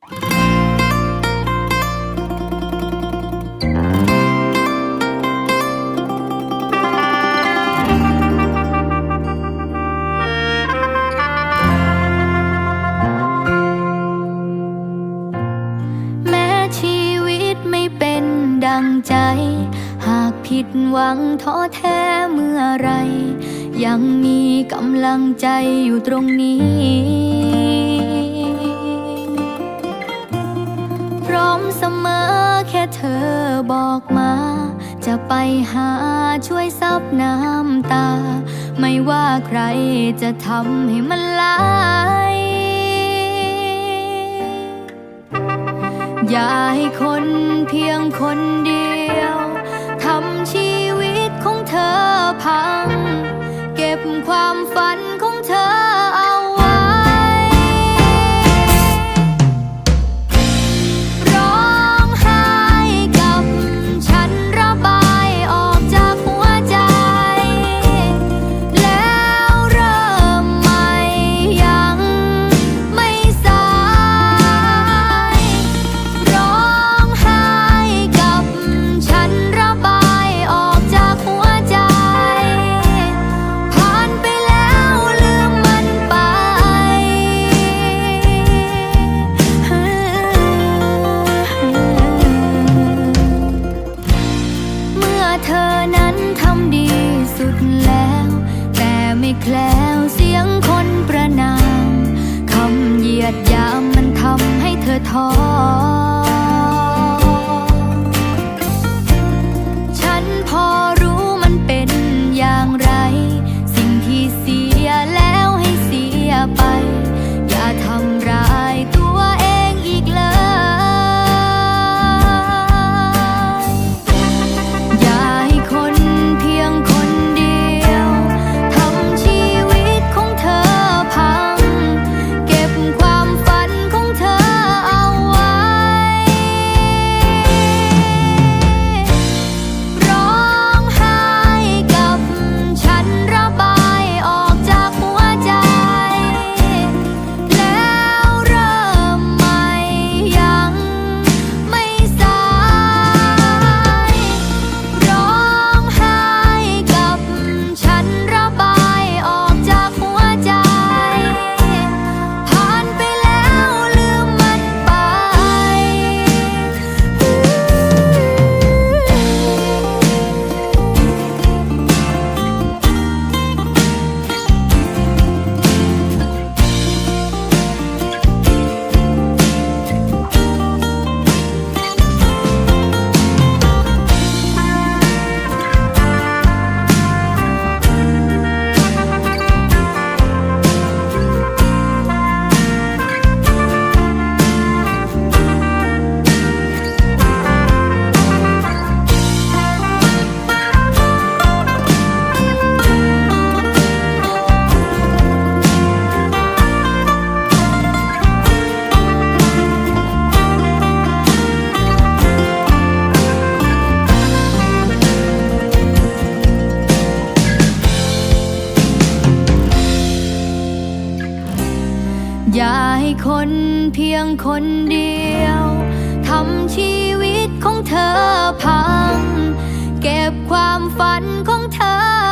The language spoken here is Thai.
แม้ชีวิตไม่เป็นดังใจ หากผิดหวังท้อแท้เมื่อไร ยังมีกำลังใจอยู่ตรงนี้ อมเสมอแค่เธอบอกมา จะไปหาช่วยซับน้ำตา ไม่ว่าใครจะทำให้มันไหลอย่าให้คนเพียงคนเดียวทำชีวิตของเธอพัง เก็บความ อย่าให้คนเพียงคนเดียวทำชีวิตของเธอพัง เก็บความฝันของเธอ